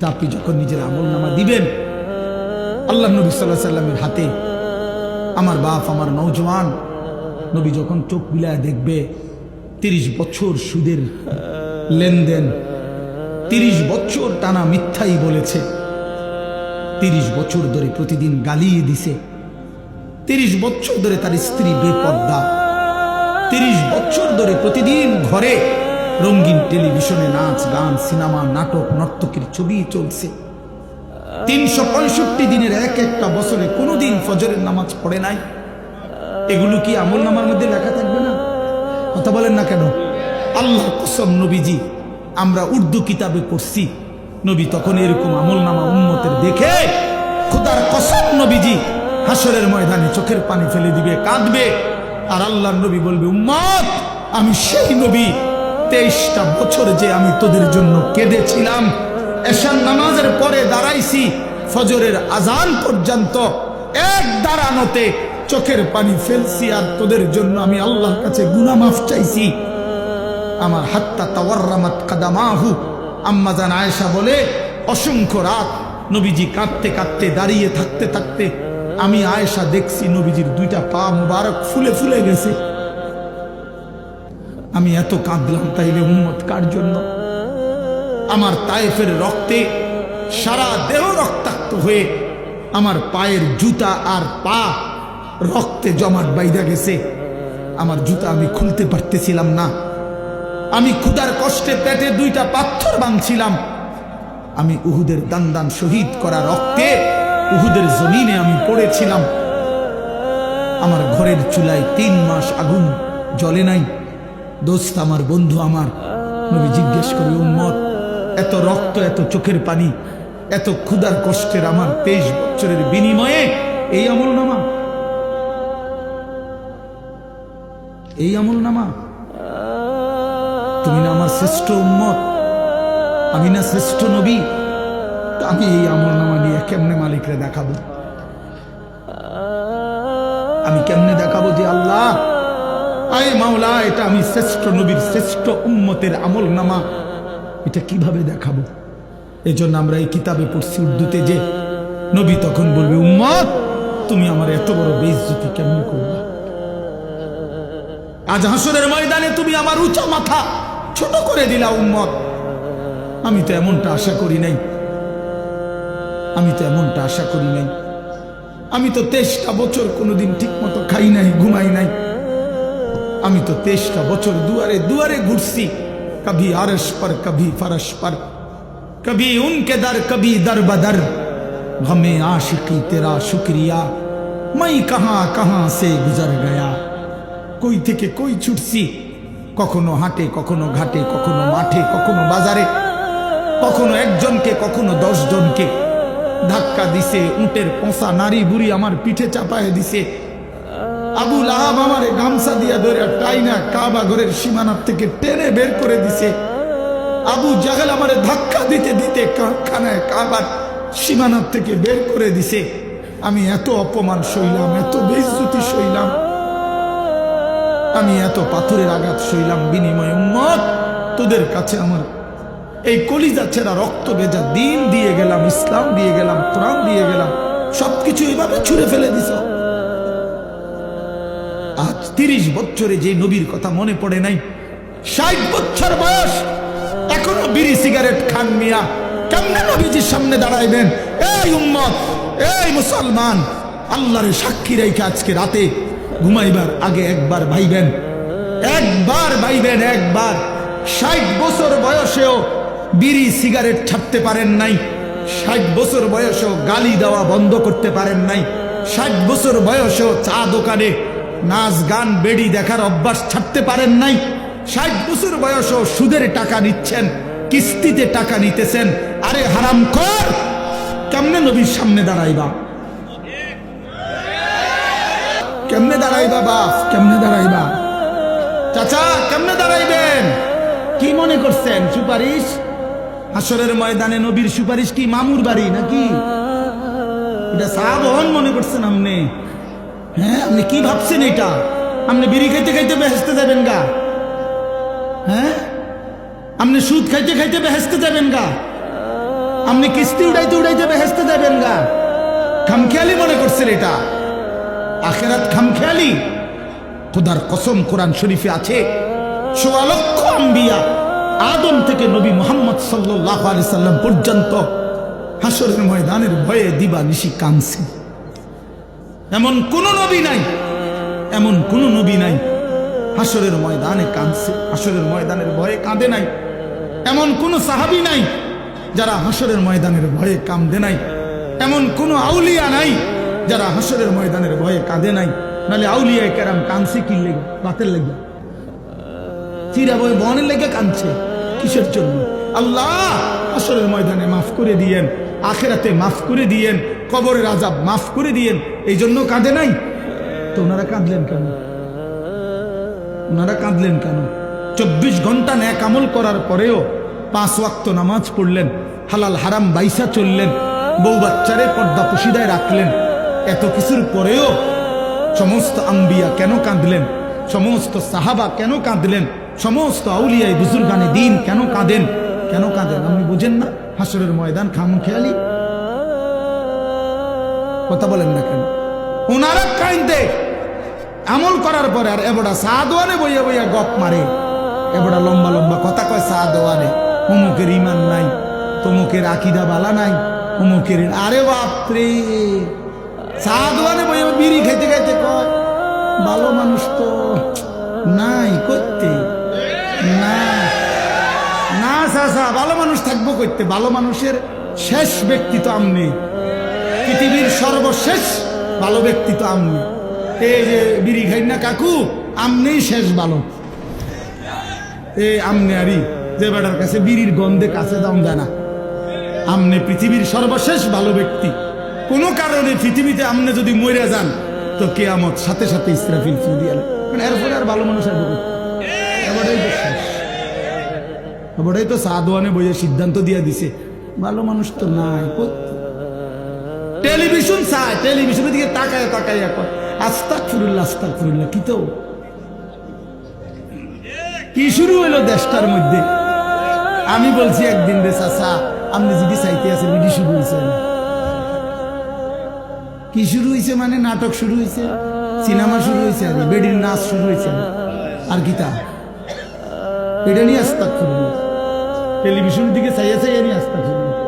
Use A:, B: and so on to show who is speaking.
A: তা আপনি যখন নিজের আমল নামা দিবেন আল্লাহ নবী সাল্লাহ সাল্লামের হাতে আমার বাপ, আমার নৌজওয়ান নবী যখন চোখ বিলায় দেখবে, তিরিশ বছর সুদের লেনদেন, তিরিশ বছর টানা মিথ্যাই বলেছে, তিরিশ বছর ধরে প্রতিদিন গালিয়ে দিছে, তিরিশ বছর ধরে তার স্ত্রী বেপর্দা, তিরিশ বছর ধরে প্রতিদিন ঘরে রঙিন টেলিভিশনে নাচ, গান, সিনেমা, নাটক নর্তকীর ছবি চলছে। তিনশো পঁয়ষট্টি দিনের এক একটা বছরে কোনোদিন ফজরের নামাজ পড়ে নাই। এগুলো কি আমল নামার মধ্যে লেখা থাকবে না? কথা বলেন না কেন? আল্লাহ কসম নবীজি, আমরা উর্দু কিতাবে পড়ছি। নবী তখন এরকম আমল নামা উন্মতের দেখে খোদার কসম নবীজি হাসরের ময়দানে চোখের পানি ফেলে দিবে, কাঁদবে। আর আল্লাহ নবী বলবে, উম্মত, আমি সেই নবী। তেইশটা বছর যে আমি তোদের জন্য কেঁদেছিলাম এশান নামাজের পরে দাঁড়াইছি ফজরের আজান পর্যন্ত। এক দাঁড়ানোতে চোখের পানি ফেলছি আর তোদের জন্য আমি আল্লাহর কাছে গুনা মাফ চাইছি। আমার হাত্তা তাওয়ার্রামাত কাদামাহু। আম্মাজান আয়েশা বলে, অসংখ্য রাত নবীজি কাঁদতে কাঁদতে দাঁড়িয়ে থাকতে থাকতে আমি আয়েশা দেখছি নবীজির দুইটা পা মুবারক ফুলে ফুলে গেছে। আমি এত কাঁদলাম তাইলে উম্মত কার জন্য? আমার তায়েফের রক্তে সারা দেহ রক্তাক্ত হয়ে আমার পায়ের জুতা আর পা রক্তে জমাট বাইদা গেছে। আমার জুতা আমি খুলতে পারতেছিলাম না। আমি ক্ষুদার কষ্টে পেটে দুইটা পাথর বাঁধছিলাম। আমি উহুদের দান দান শহীদ করা রক্তে উহুদের জমিনে আমি পড়েছিলাম। আমার ঘরের চুলায় তিন মাস আগুন জ্বলে নাই। দোস্ত আমার বন্ধু আমার। নবী জিজ্ঞেস করি, উম্মত এত রক্ত, এত চোখের পানি, এত ক্ষুদার কষ্টের আমার তেইশ বছরের বিনিময়ে এই আমল নামা এই আমল নামা তুমি না আমার শ্রেষ্ঠ উম্মত, আমি না শ্রেষ্ঠ নবী আমি এই আমল নামা নিয়ে কেমনে মালিকরে দেখাবো? আমি কেমনে দেখাবো যে আল্লাহ? আয় মাওলা, এটা আমি শ্রেষ্ঠ নবীর শ্রেষ্ঠ উম্মতের আমল নামা এটা কীভাবে দেখাবো? এই জন্য আমরা এই কিতাবে পড়ছি উর্দুতে যে নবী তখন বলবে, উম্মত, তুমি আমার এত বড় বেইজ্জতি কেমনে করবা আজ হাসরের ময়দানে তুমি আমার উঁচা মাথা ছোট করে দিলা, উম্মত। আমি তো এমনটা আশা করি নাই। আমি তো এমনটা আশা করি নাই। আমি তো তেইশটা বছর কোনোদিন ঠিক মতো খাই নাই, ঘুমাই নাই। আমি তো তেইশটা বছর দুয়ারে দুয়ারে ঘুরছি। কবি আরস पर कभी फरश पर कभी उनके दर कभी दर बदर हमें आशिकी तेरा शुक्रिया मैं कहां कहां से गुजर गया কই থেকে কই ছুটছি কখনো হাটে কখনো ঘাটে কখনো মাঠে কখনো বাজারে কখনো একজনকে কখনো দশ জনকে ধাক্কা দিছে উটের পোষা নারী বুড়ি আমার পিঠে চাপায় দিছে আবু লাহাব আমারে গামছা দিয়া ধরে টাইনা কাবা ঘরের সীমানার থেকে টেনে বের করে দিছে। আবু জাহেল আমারে ধাক্কা দিতে দিতে কা- খানায় কাবার সীমানার থেকে বের করে দিছে। আমি এত অপমান সইলাম, এত বেইজ্জতি সইলাম। আমি এত পাথরের আঘাত সইলাম বিনিময় উম্মত। তোদের কাছে আমার এই কলিজা ছেড়া রক্ত ভেজা দিন দিয়ে গেলাম, ইসলাম দিয়ে গেলাম, কোরআন দিয়ে গেলাম, সবকিছু এভাবে ছুঁড়ে ফেলে দিছ। তিরিশ বছরে যে নবীর কথা মনে পড়ে নাই, ষাট বছর বয়স, এখনও বিড়ি সিগারেট খান মিয়া। কেমনে নবীজির সামনে দাঁড়াইবেন? এই উম্মত, এই মুসলমান, আল্লাহরে সাক্ষী রেখে আজকে রাতে ঘুমাইবার আগে একবার ভাইবেন একবার ভাইবেন, একবার। ষাট বছর বয়সেও বিড়ি সিগারেট ছাড়তে পারেন নাই, ষাট বছর বয়সেও গালি দেওয়া বন্ধ করতে পারেন নাই, ষাট বছর বয়সেও চা দোকানে নাচ গান বেড়ি দেখার অভ্যাস ছাড়তে পারেন নাই। ষাট বছর বয়সেও সুদের টাকা নিচ্ছেন, কিস্তিতে টাকা নিতেছেন। আরে হারাম কর! কেমনে নবীর সামনে দাঁড়াইবা? কেমনে দাঁড়াইবা বাপ? কেমনে দাঁড়াইবা? চাচা, কেমনে দাঁড়াইবেন? কি মনে করছেন, সুপারিশ? হাসরের ময়দানে নবীর সুপারিশ কি মামুর বাড়ি নাকি? এটা সাবহন মনে করছেন আপনি হ্যাঁ আপনি কি ভাবছেন এটা? আপনি বিড়ি খাইতে খাইতে বেহেস্তে যাবেন গা। হ্যাঁ? আপনি সুদ খাইতে খাইতে বেহেস্তে যাবেন গা। আপনি কিস্তি উড়াইতে উড়াইতে বেহেস্তে যাবেন গা। খামখেয়ালি মনে করছেন এটা? আখেরাত খামখেয়ালি? খোদার কসম, কোরআন শরীফে আছে, সোয়া লক্ষ আম্বিয়া আদম থেকে নবী মোহাম্মদ সাল্লাহ আলি সাল্লাম পর্যন্ত হাসরের ময়দানের ভয়ে দিবা নিশি কামছে এমন কোন নবী নাই, এমন কোন নবী নাই। হাসরের ময়দানে কাঁদছে, হাসরের ময়দানের ভয়ে কাঁদে নাই। এমন কোন সাহাবি নাই যারা হাসরের ময়দানের ভয়ে কাঁদে নাই। এমন কোন আউলিয়া নাই যারা হাসরের ময়দানের ভয়ে কাঁদে নাই। নাহলে আউলিয়া কেরাম কাঁদছে কি লেগে? বাতের লেগে। চিরা বই বনের লেগে কাঁদছে। কিসের জন্য? আল্লাহ আসরের ময়দানে মাফ করে দিয়েন, আখেরাতে মাফ করে দিয়েন, কবরের আজাব মাফ করে দিয়েন এই জন্য কাঁদে নাই? তো ওনারা কাঁদলেন কেন? ওনারা কাঁদলেন কেন? চব্বিশ ঘণ্টা ন্যাক আমল করার পরেও পাঁচ ওয়াক্ত নামাজ পড়লেন, হালাল হারাম বাইসা চললেন, বউ বাচ্চারে পর্দা পুশিদায় রাখলেন। এত কিছুর পরেও সমস্ত আম্বিয়া কেন কাঁদলেন? সমস্ত সাহাবা কেন কাঁদলেন? সমস্ত আউলিয়ায় বুজুর্গানে দিন কেন কাঁদেন? কেন কাঁদেন? আপনি বুঝেন না? হাসরের ময়দান খাম খেয়ালি কথা বলেন না কেন? ওনারা কাইন্দে আমল করার পরে আর এবড়া সাদওয়ানে বইয়া বইয়া গপ মারে। এবড়া লম্বা লম্বা কথা কয় সাদওয়ানে অমুকের ইমান নাই, তমুকের আকিদা বালা নাই অমুকের আরে বাপরে। সাদওয়ানে বইয়া বিড়ি খাইতে খাইতে কয়, ভালো মানুষ তো নাই করতে। না না চাচা ভালো মানুষ থাকব করতে। ভালো মানুষের শেষ ব্যক্তি তো আমনি। পৃথিবীর সর্বশেষ ভালো ব্যক্তি তো আমনি এই যে বিড়ি খাই না কাকু, আমনেই শেষ ভালো। এই আমনে আরি যে বেটার কাছে বিড়ির গন্ধে কাছে দাম যায় না। আমনে পৃথিবীর সর্বশেষ ভালো ব্যক্তি। কোনো কারণে পৃথিবীতে আমনে যদি মরে যান, তো কেয়ামত সাথে সাথে ইসরাফিল দিয়ে মানে এরপরে আর ভালো মানুষ কই? এবারেই তো তো সাদওয়ানে বইয়ে সিদ্ধান্ত দিয়ে দিছে। ভালো মানুষ তো নাই? টেলিভিশন চায় টেলিভিশনের দিকে তাকায় তাকায় এখন। আস্তাক ফুরুল্লাহ আস্তাক ফুরুল্লাহ কি তো? কি শুরু হলো দেশটার মধ্যে? আমি বলছি একদিন রে চাচা, আপনি যদি চাইতে আছে বিডি শুরু হয়েছে কি শুরু হয়েছে মানে নাটক শুরু হয়েছে সিনেমা শুরু হয়েছে আর বেডির নাচ শুরু হয়েছে আর কি তা? এটা নিয়ে আস্তাক ফুরুল্লাহ টেলিভিশনের দিকে চাইয়া চাইয়া নিয়ে আস্তাক ফুরুল্লাহ